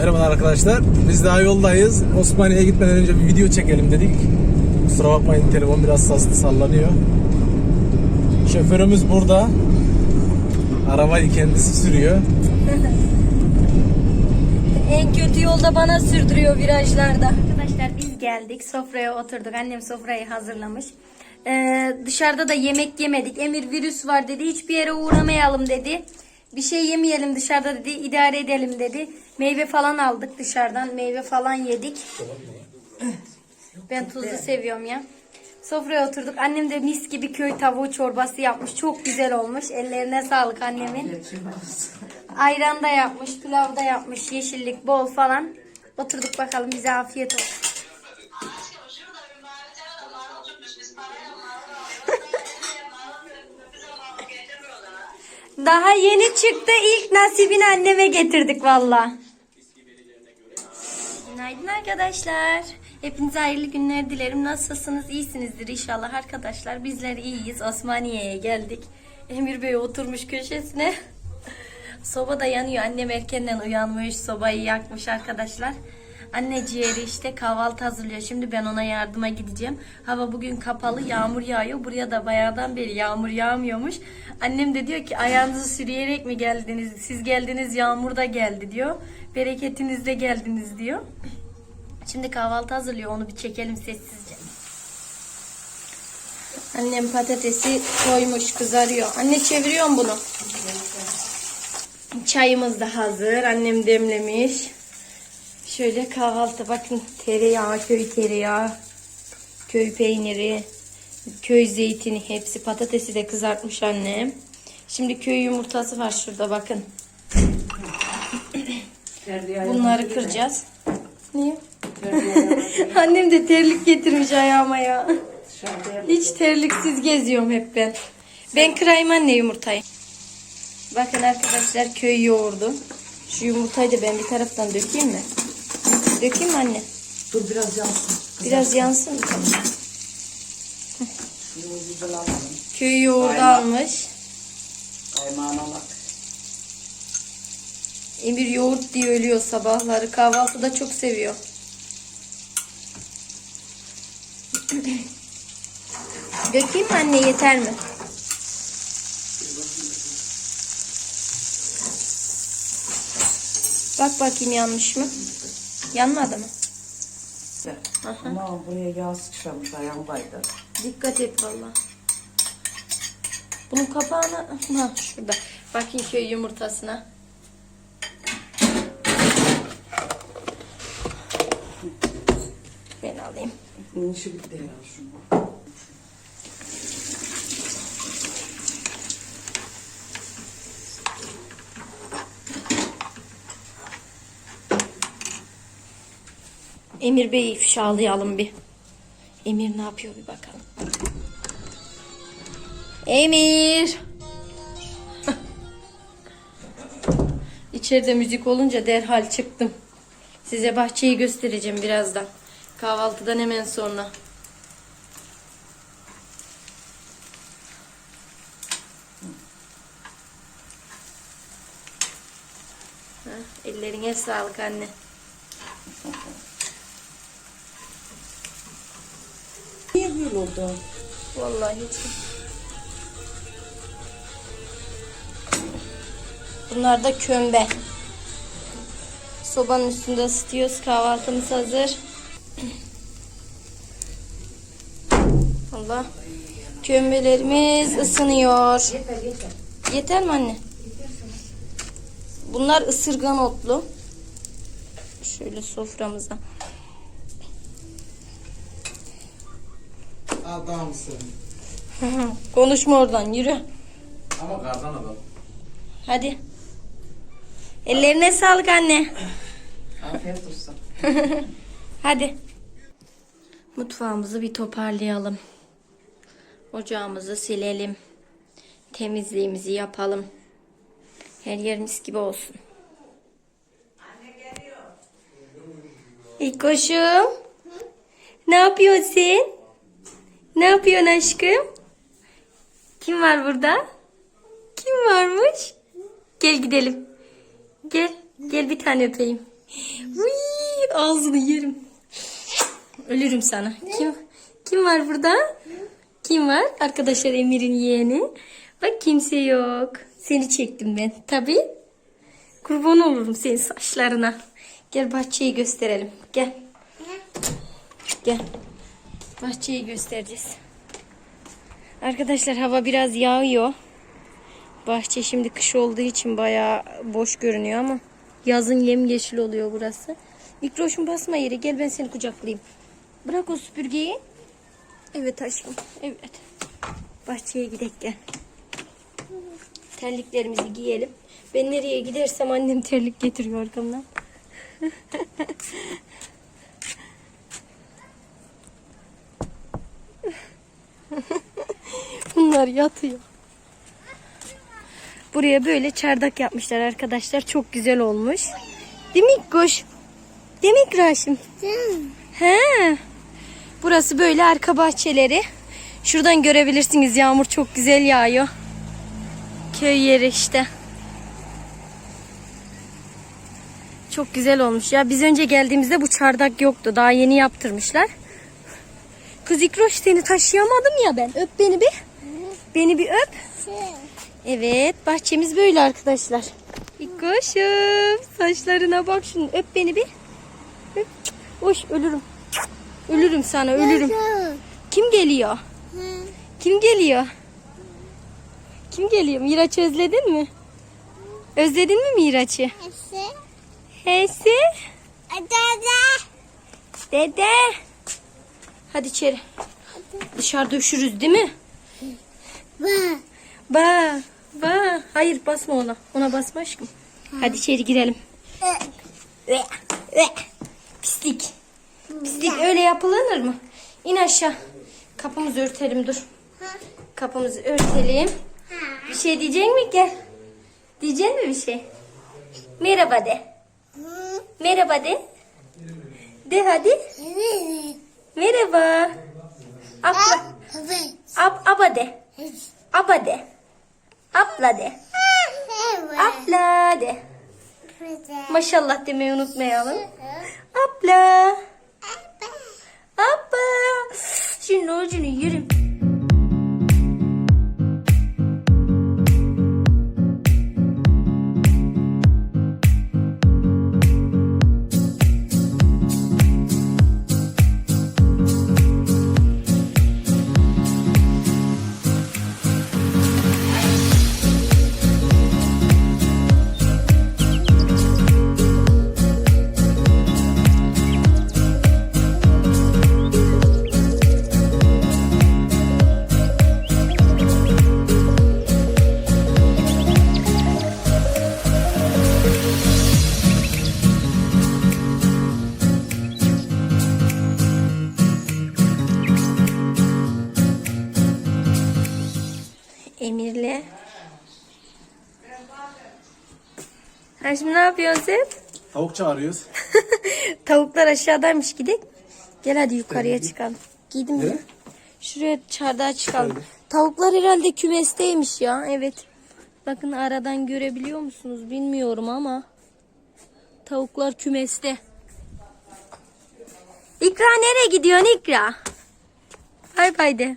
Merhaba arkadaşlar. Biz daha yoldayız. Osmaniye'ye gitmeden önce bir video çekelim dedik. Kusura bakmayın telefon biraz saslı sallanıyor. Şoförümüz burada. Arabayı kendisi sürüyor. En kötü yolda bana sürdürüyor virajlarda. Arkadaşlar biz geldik. Sofraya oturduk. Annem sofrayı hazırlamış. Ee, dışarıda da yemek yemedik. Emir virüs var dedi. Hiçbir yere uğramayalım dedi. Bir şey yemeyelim dışarıda dedi. idare edelim dedi. Meyve falan aldık dışarıdan. Meyve falan yedik. Ben tuzlu seviyorum ya. Sofraya oturduk. Annem de mis gibi köy tavuğu çorbası yapmış. Çok güzel olmuş. Ellerine sağlık annemin. Ayran da yapmış, pilav da yapmış, yeşillik bol falan. Oturduk bakalım bize afiyet olsun. Daha yeni çıktı ilk nasibini anneme getirdik valla. Günaydın arkadaşlar. Hepinize hayırlı günler dilerim. Nasılsınız? İyisinizdir inşallah arkadaşlar. Bizler iyiyiz. Osmaniye'ye geldik. Emir Bey oturmuş köşesine. Soba da yanıyor. Annem erkenden uyanmış. Sobayı yakmış arkadaşlar. Anne ciğeri işte kahvaltı hazırlıyor. Şimdi ben ona yardıma gideceğim. Hava bugün kapalı. Yağmur yağıyor. Buraya da bayağıdan beri yağmur yağmıyormuş. Annem de diyor ki ayağınızı sürüyerek mi geldiniz? Siz geldiniz yağmur da geldi diyor. Bereketinizle geldiniz diyor. Şimdi kahvaltı hazırlıyor. Onu bir çekelim sessizce. Annem patatesi koymuş kızarıyor. Anne çeviriyorum bunu. Çayımız da hazır. Annem demlemiş. Şöyle kahvaltı bakın tereyağı, köy tereyağı, köy peyniri, köy zeytini hepsi patatesi de kızartmış annem. Şimdi köy yumurtası var şurada bakın. Bunları kıracağız. Niye? Annem de terlik getirmiş ayağıma ya. Hiç terliksiz geziyorum hep ben. Ben kırayım anne yumurtayı. Bakın arkadaşlar köy yoğurdu. Şu yumurtayı da ben bir taraftan dökeyim mi? Dökeyim mi anne? Dur biraz yansın. Biraz yansın mı? Güzel alalım. Köy yoğurdu Aynen. almış. Kaymağına bak. Emir yoğurt diye ölüyor sabahları. Kahvaltıda çok seviyor. Dökeyim mi anne yeter mi? Bak bakayım yanmış mı? Yanmadı mı? Güzel. Ama buraya yağ sıçramış ayağım kaydı. Dikkat et valla. Bunun kapağını ha şurada. Bakayım köy yumurtasına. Ben alayım. Bunun işi bitti herhalde şunu. Emir Bey'i ifşalayalım bir. Emir ne yapıyor bir bakalım. Emir. İçeride müzik olunca derhal çıktım. Size bahçeyi göstereceğim birazdan. Kahvaltıdan hemen sonra. Ellerine sağlık anne. Oldu? Vallahi hiç. Bunlar da kömbe. Sobanın üstünde ısıtıyoruz. Kahvaltımız hazır. Allah. Kömbelerimiz ısınıyor. Yeter yeter. Yeter mi anne? Bunlar ısırgan otlu. Şöyle soframıza. Adamsın. Konuşma oradan yürü. Ama kardan adam. Hadi. Ellerine sağlık anne. Afiyet olsun. Hadi. Mutfağımızı bir toparlayalım. Ocağımızı silelim. Temizliğimizi yapalım. Her yer mis gibi olsun. İlk koşum. Ne yapıyorsun sen? Ne yapıyorsun aşkım? Kim var burada? Kim varmış? Gel gidelim. Gel. Gel bir tane öpeyim. Uy, ağzını yerim. Ölürüm sana. Kim kim var burada? Kim var? Arkadaşlar Emir'in yeğeni. Bak kimse yok. Seni çektim ben. Tabii. Kurban olurum senin saçlarına. Gel bahçeyi gösterelim. Gel. Gel. Bahçeyi göstereceğiz. Arkadaşlar hava biraz yağıyor. Bahçe şimdi kış olduğu için bayağı boş görünüyor ama yazın yemyeşil oluyor burası. Mikroşun basma yeri. Gel ben seni kucaklayayım. Bırak o süpürgeyi. Evet aşkım. Evet. Bahçeye gidelim gel. Terliklerimizi giyelim. Ben nereye gidersem annem terlik getiriyor arkamdan. Bunlar yatıyor. Buraya böyle çardak yapmışlar arkadaşlar. Çok güzel olmuş. Değil mi Koş? Değil mi İkraş'ım? He. Burası böyle arka bahçeleri. Şuradan görebilirsiniz yağmur çok güzel yağıyor. Köy yeri işte. Çok güzel olmuş ya. Biz önce geldiğimizde bu çardak yoktu. Daha yeni yaptırmışlar. Kız İkroş seni taşıyamadım ya ben. Öp beni bir. Beni bir öp. Evet bahçemiz böyle arkadaşlar. İkroş'um saçlarına bak şunu. Öp beni bir. Öp. Oş ölürüm. Ölürüm sana ölürüm. Kim geliyor? Kim geliyor? Kim geliyor? Miraç özledin mi? Özledin mi Miraç'ı? Hesi. Dede. Hadi içeri. Dışarıda üşürüz değil mi? Ba. Ba. Hayır basma ona. Ona basma aşkım. Hadi içeri girelim. Pislik. Pislik öyle yapılır mı? İn aşağı. Kapımızı örtelim dur. Kapımızı örtelim. Bir şey diyecek mi gel? Diyecek mi bir şey? Merhaba de. Merhaba de. De hadi. Merhaba. Abla. Ab, aba de. Aba de. Abla de. Abla de. Maşallah demeyi unutmayalım. Abla. Abla. Şimdi ucunu yürüm. Yapıyorsun sen? Tavuk çağırıyoruz. Tavuklar aşağıdaymış gidelim. Gel hadi yukarıya çıkalım. Giydim mi? Şuraya çardağa çıkalım. Tavuklar herhalde kümesteymiş ya. Evet. Bakın aradan görebiliyor musunuz bilmiyorum ama. Tavuklar kümeste. İkra nereye gidiyorsun İkra? Bay bay de.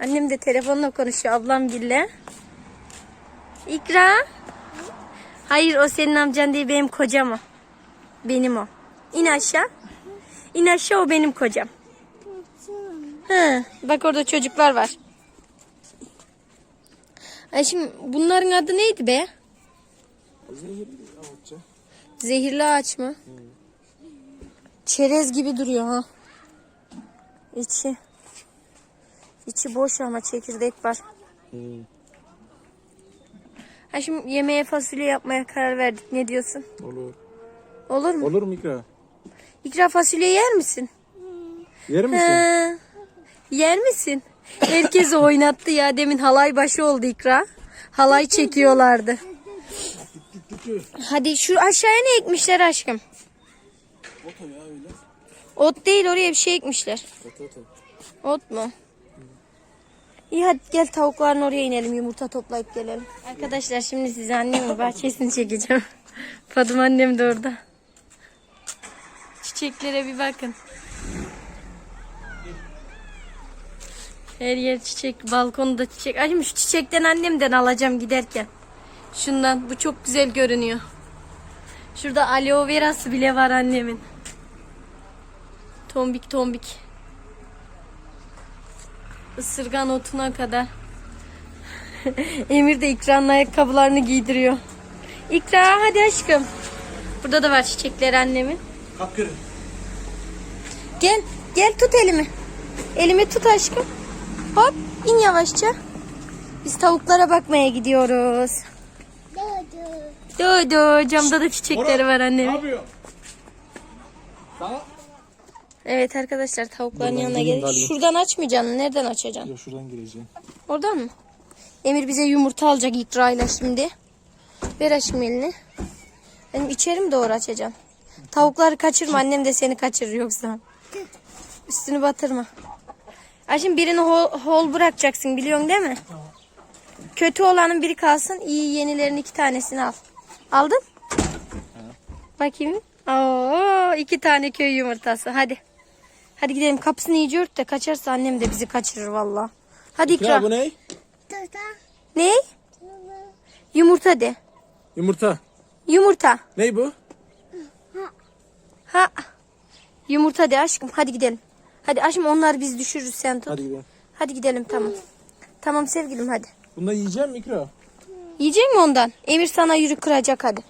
Annem de telefonla konuşuyor ablamgille. İkra. Hayır o senin amcan değil benim kocam o. Benim o. İn aşağı. İn aşağı o benim kocam. Hı, bak orada çocuklar var. Ay şimdi bunların adı neydi be? Zehirli ağaç mı? Çerez gibi duruyor ha. İçi. İçi boş ama çekirdek var. Ha şimdi yemeğe fasulye yapmaya karar verdik. Ne diyorsun? Olur. Olur mu? Olur mu İkra? İkra fasulye yer misin? Yer misin? Ha, yer misin? Herkesi oynattı ya. Demin halay başı oldu İkra. Halay çekiyorlardı. Hadi şu aşağıya ne ekmişler aşkım? Oto ya öyle. Ot değil oraya bir şey ekmişler. Oto oto. Ot mu? İyi hadi gel tavukların oraya inelim yumurta toplayıp gelelim. Arkadaşlar şimdi size annemin bahçesini çekeceğim. Fadım annem de orada. çiçeklere bir bakın. Her yer çiçek, balkonda çiçek. Ay şu çiçekten annemden alacağım giderken. Şundan, bu çok güzel görünüyor. Şurada aloe verası bile var annemin. Tombik tombik. Isırgan otuna kadar. Emir de İkra'nın ayakkabılarını giydiriyor. İkra hadi aşkım. Burada da var çiçekleri annemin. Kalk yürü. Gel, gel tut elimi. Elimi tut aşkım. Hop, in yavaşça. Biz tavuklara bakmaya gidiyoruz. Dodo, camda da çiçekleri var Ne annemin. yapıyor? Sana? Evet arkadaşlar tavukların Buradan yanına galiba. Şuradan açmayacaksın. Nereden açacaksın? Yok şuradan gireceğim. Oradan mı? Emir bize yumurta alacak ikrayla şimdi. Ver aşkım elini. Benim içeri mi doğru açacağım? Tavukları kaçırma annem de seni kaçırır yoksa. Üstünü batırma. Aşkım birini hol, hol bırakacaksın biliyorsun değil mi? Kötü olanın biri kalsın. iyi yenilerin iki tanesini al. Aldın? Bakayım. Oo, iki tane köy yumurtası. Hadi. Hadi gidelim kapısını iyice ört de kaçarsa annem de bizi kaçırır valla. Hadi ikra. Ya bu ne? Ne? Yumurta de. Yumurta. Yumurta. Ne bu? Ha. Yumurta de aşkım. Hadi gidelim. Hadi aşkım onlar biz düşürürüz sen tut. Hadi gidelim. Hadi gidelim tamam. Tamam sevgilim hadi. Bundan yiyeceğim mi İkra? Yiyecek mi ondan? Emir sana yürü kıracak hadi.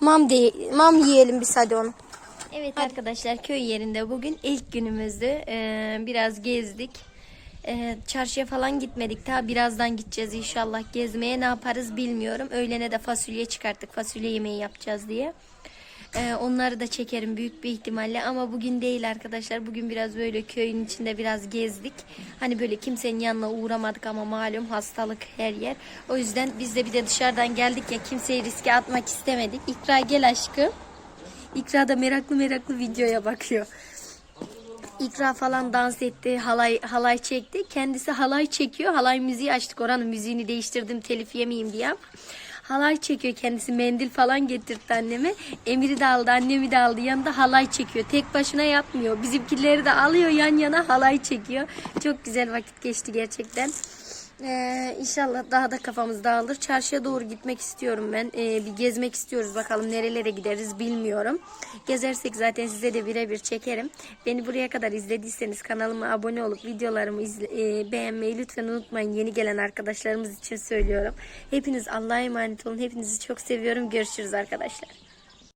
Mam de mam yiyelim biz hadi onu. Evet arkadaşlar köy yerinde bugün ilk günümüzdü. Ee, biraz gezdik. Ee, çarşıya falan gitmedik. Daha birazdan gideceğiz inşallah gezmeye. Ne yaparız bilmiyorum. Öğlene de fasulye çıkarttık. Fasulye yemeği yapacağız diye. Ee, onları da çekerim büyük bir ihtimalle ama bugün değil arkadaşlar. Bugün biraz böyle köyün içinde biraz gezdik. Hani böyle kimsenin yanına uğramadık ama malum hastalık her yer. O yüzden biz de bir de dışarıdan geldik ya kimseyi riske atmak istemedik. İkra gel aşkım. İkra da meraklı meraklı videoya bakıyor. İkra falan dans etti, halay halay çekti. Kendisi halay çekiyor. Halay müziği açtık. Oranın müziğini değiştirdim telif yemeyeyim diye. Halay çekiyor kendisi. Mendil falan getirtti anneme. Emir'i de aldı, annemi de aldı. Yanında halay çekiyor. Tek başına yapmıyor. Bizimkileri de alıyor yan yana halay çekiyor. Çok güzel vakit geçti gerçekten. Ee, inşallah daha da kafamız dağılır. Çarşıya doğru gitmek istiyorum ben. Ee, bir gezmek istiyoruz. Bakalım nerelere gideriz bilmiyorum. Gezersek zaten size de birebir çekerim. Beni buraya kadar izlediyseniz kanalıma abone olup videolarımı izle- e, beğenmeyi lütfen unutmayın. Yeni gelen arkadaşlarımız için söylüyorum. Hepiniz Allah'a emanet olun. Hepinizi çok seviyorum. Görüşürüz arkadaşlar.